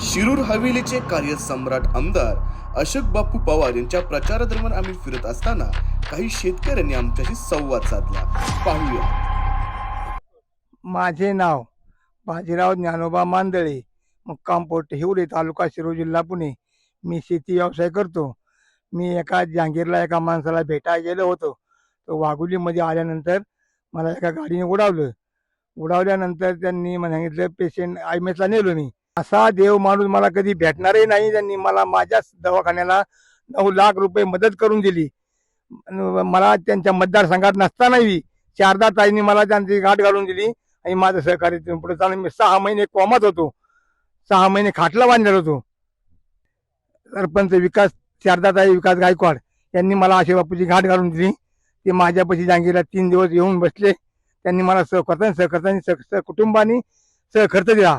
शिरूर हवेलीचे कार्यसम्राट आमदार अशोक बापू पवार यांच्या प्रचारादरम्यान आम्ही फिरत असताना काही शेतकऱ्यांनी आमच्याशी संवाद साधला. पाहूया. माझे नाव बाजीराव ज्ञानोबा मांदळे. मुक्काम पोट हिवरे तालुका शिरूर जिल्हा पुणे. मी शेती व्यवसाय करतो. मी एका जहांगीरला एका माणसाला भेटायला गेलो होतो. तो वाघुलीमध्ये आल्यानंतर मला एका गाडीने उडावलं. उडावल्यानंतर त्यांनी मला सांगितलं पेशंट आय एम एसला नेलो मी. असा देव माणूस मला कधी भेटणारही नाही त्यांनी मला माझ्याच दवाखान्याला नऊ लाख रुपये मदत करून दिली. मला त्यांच्या मतदारसंघात नसतानाही शारदा ताईंनी मला त्यांची गाठ घालून दिली आणि माझं सहकार्य पुढे चालून मी सहा महिने कोमात होतो. सहा महिने खाटला बांधलेला होतो. सरपंच विकास शारदाताई विकास गायकवाड यांनी मला आशे बापूची गाठ घालून दिली. ते माझ्यापाशी जांगीला तीन दिवस येऊन बसले. त्यांनी मला सहकर्ता सहकर्त्यांनी सह सह कुटुंबानी सहखर्च दिला.